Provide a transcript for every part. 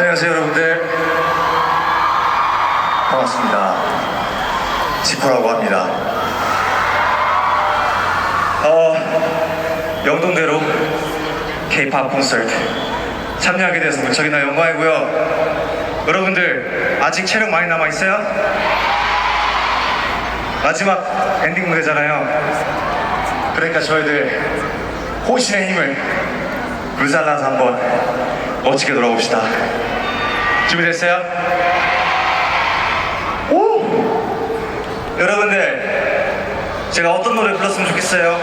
안녕하세요 여러분들. 반갑습니다. 지코라고 합니다. 어, 영동대로 K-팝 콘서트 참여하게 돼서 무척이나 영광이고요. 여러분들 아직 체력 많이 남아있어요? 마지막 엔딩 무대잖아요. 그러니까 저희들 호신의 힘을 불살라서 한번 멋지게 돌아봅시다. 준비됐어요? 오! 여러분들, 제가 어떤 노래 불렀으면 좋겠어요?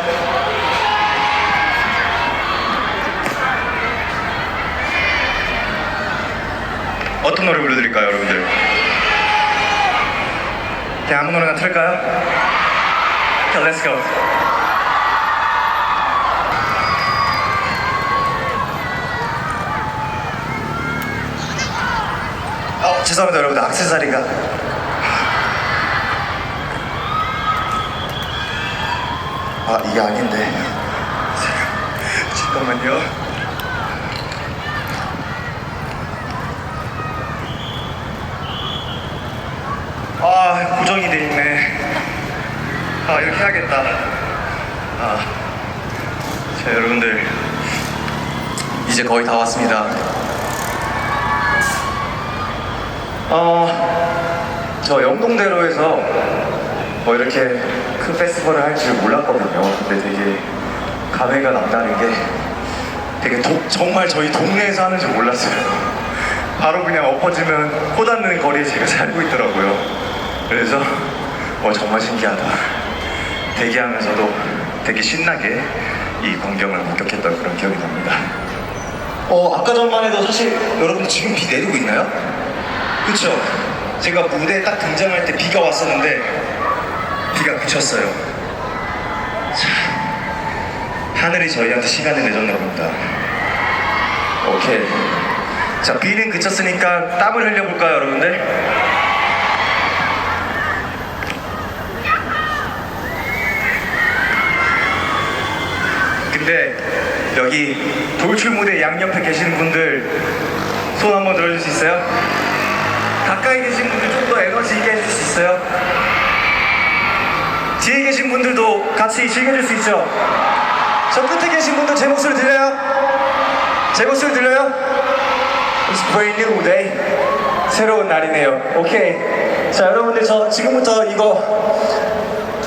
어떤 노래 불러드릴까요, 여러분들? 그냥 아무 노래나 틀까요? Okay, let's go. 어, 죄송합니다 여러분들. 악세사리가? 아 이게 아닌데. 잠깐만요. 아 고정이 돼 있네. 아 이렇게 해야겠다. 아, 자 여러분들. 이제 거의 다 왔습니다 어, 저 영동대로에서 뭐 이렇게 큰 페스티벌을 할 줄 몰랐거든요. 근데 되게 감회가 남다른 게 되게 도- 정말 저희 동네에서 하는 줄 몰랐어요. 바로 그냥 엎어지면 코 닿는 거리에 제가 살고 있더라고요. 그래서 어, 정말 신기하다. 대기하면서도 되게 신나게 이 광경을 목격했던 그런 기억이 납니다. 어, 아까 전만 해도 사실 여러분 지금 비 내리고 있나요? 그쵸? 제가 무대에 딱 등장할 때 비가 왔었는데 비가 그쳤어요. 자, 하늘이 저희한테 시간을 내줬나 봅니다. 오케이. 자, 비는 그쳤으니까 땀을 흘려볼까요, 여러분들? 근데 여기 돌출 무대 양옆에 계시는 분들 손 한번 들어줄 수 있어요? 가까이 계신 분들 좀 더 에너지 있게 해줄 수 있어요? 뒤에 계신 분들도 같이 즐겨줄 수 있죠? 저 끝에 계신 분들 제 목소리 들려요? 제 목소리 들려요? It's brand new day 새로운 날이네요 오케이 자 여러분들 저 지금부터 이거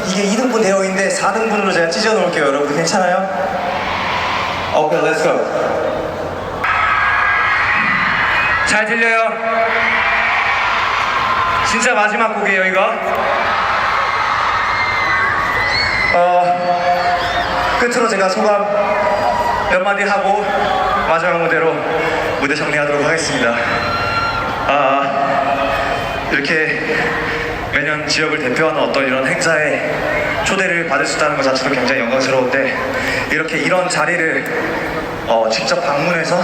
이게 2등분 되어 있는데 4등분으로 제가 찢어 놓을게요 여러분들 괜찮아요? 오케이 렛츠 고잘 들려요? 진짜 마지막 곡이에요 이거. 어 끝으로 제가 소감 몇 마디 하고 마지막 무대로 무대 정리하도록 하겠습니다. 아 이렇게 매년 지역을 대표하는 어떤 이런 행사에 초대를 받을 수 있다는 것 자체도 굉장히 영광스러운데 이렇게 이런 자리를 어, 직접 방문해서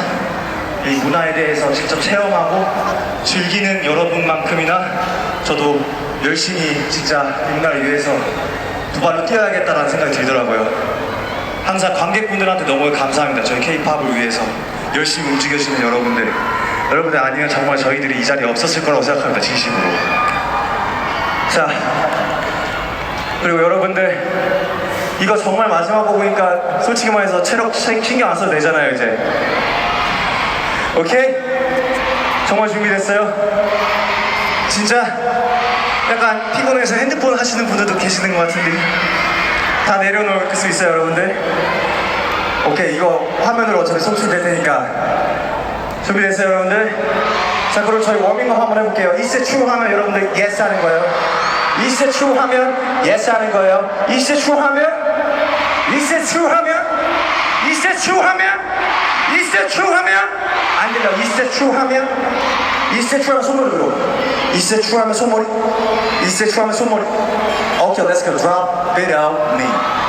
이 문화에 대해서 직접 체험하고 즐기는 여러분만큼이나 저도 열심히 진짜 이 문화를 위해서 두 발로 뛰어야겠다라는 생각이 들더라고요. 항상 관객분들한테 너무 감사합니다. 저희 K-팝을 위해서 열심히 움직여주는 여러분들. 여러분들 아니면 정말 저희들이 이 자리에 없었을 거라고 생각합니다. 진심으로. 자, 그리고 여러분들 이거 정말 마지막 곡이니까 솔직히 말해서 체력 신- 신경 안 써도 되잖아요 이제. 오케이? 정말 준비됐어요? 진짜 약간 피곤해서 핸드폰 하시는 분들도 계시는 것 같은데 다 내려놓을 수 있어요 여러분들? 오케이 이거 화면으로 어차피 송출될 테니까 준비됐어요 여러분들? 자 그럼 저희 워밍업 한번 해볼게요 이세 추 하면 여러분들 yes 하는 거예요 이세 추 하면 yes 하는 거예요 이세 추 하면 이세 추 하면 이세 추 하면 안 들려 이세 추 하면? 이세 추 하면 손머리 들어. 이세 추 하면 손머리? 이세 추 하면 손머리? 오케이 let's go. Drop it out me